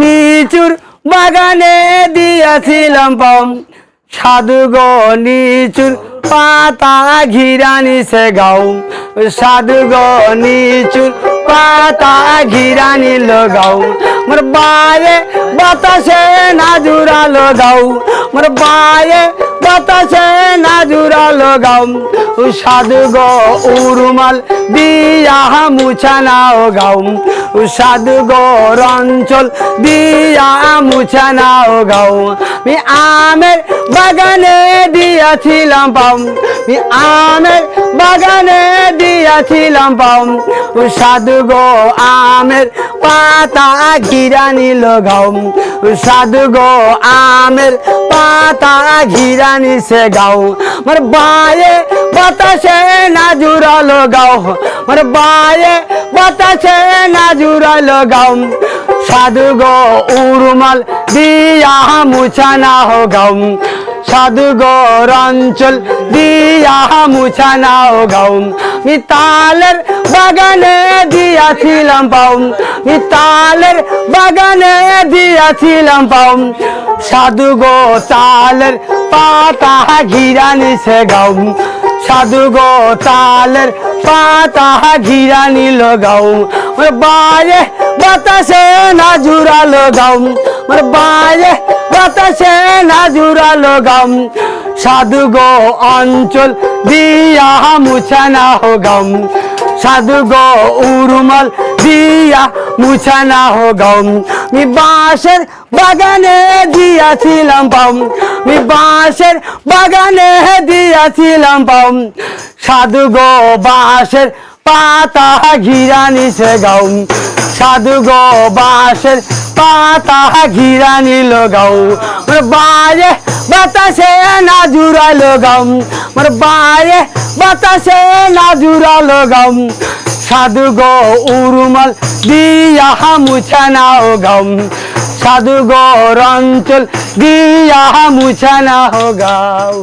নিচুর বাগানে দিয়াছিলাম পাম। সাধু গো নিচুর পাতা ঘিরানি সে গাও। সাধু গো নিচুর পাতা ঘিরানি গাও। মোর বায়ে বাতাসে না জুড়ালো গাও। মোর বায়ে বাতাসে না গাও সাধু গো উরুমাল, দিয়া মুছানাও গাও সাধু গো অঞ্চল দিয়া মুছানাও গাও আমি আমের বাগানে দিয়াছিলাম পাম। আমি আমের বাগানে দিয়াছিলাম পাম সাধু গো, আমের পাতা ঘিরা নিল গাও সাধু গো, আমের পাতা ঘিরা নিছে গাও আমার বায়ে বাতাসে না জুড়ালো গাও। আমার বায়ে বাতাসে না জুড়ালো গাও সাধু গো, উরুমাল দিয়া মুছানা হো গাও সাধু গৌর অঞ্চল দিয়া মুছানা হো গাও মিতালের বাগানে দিয়াছিলাম পাও মিতালের বাগানে দিয়াছিলাম পাও সাধু গো তালের পাতা ঘিরা নিছে গাও সাধু গো তালের পাতা ঘিরা নিল গাও ওর বায়ে বাতাসে না জুড়ালো গাও ওর বায়ে বাতাসে না জুড়ালো গাও সাধু গো অঞ্চল দিয়া মুছানা হো গাও সাধু গো উরুমাল দিয়া মুছানা হো গাও মি বাঁশের বাগানে দিয়াছিলাম পাম মি বাঁশের বাগানে দিয়াছিলাম পাম সাধু গো বাঁশের পাতা ঘিরা নিছে গাও সাধু গো বাঁশের পাতা ঘিরা নিল গাও। মোর বায়ে বাতাসে না জুড়ালো গাও মোর বায়ে বাতাসে না জুড়ালো গাও সাধু গো উরুমাল দিয়া মুছানাও গাও সাধু গো অঞ্চল দিয়া মুছানা হো গাও।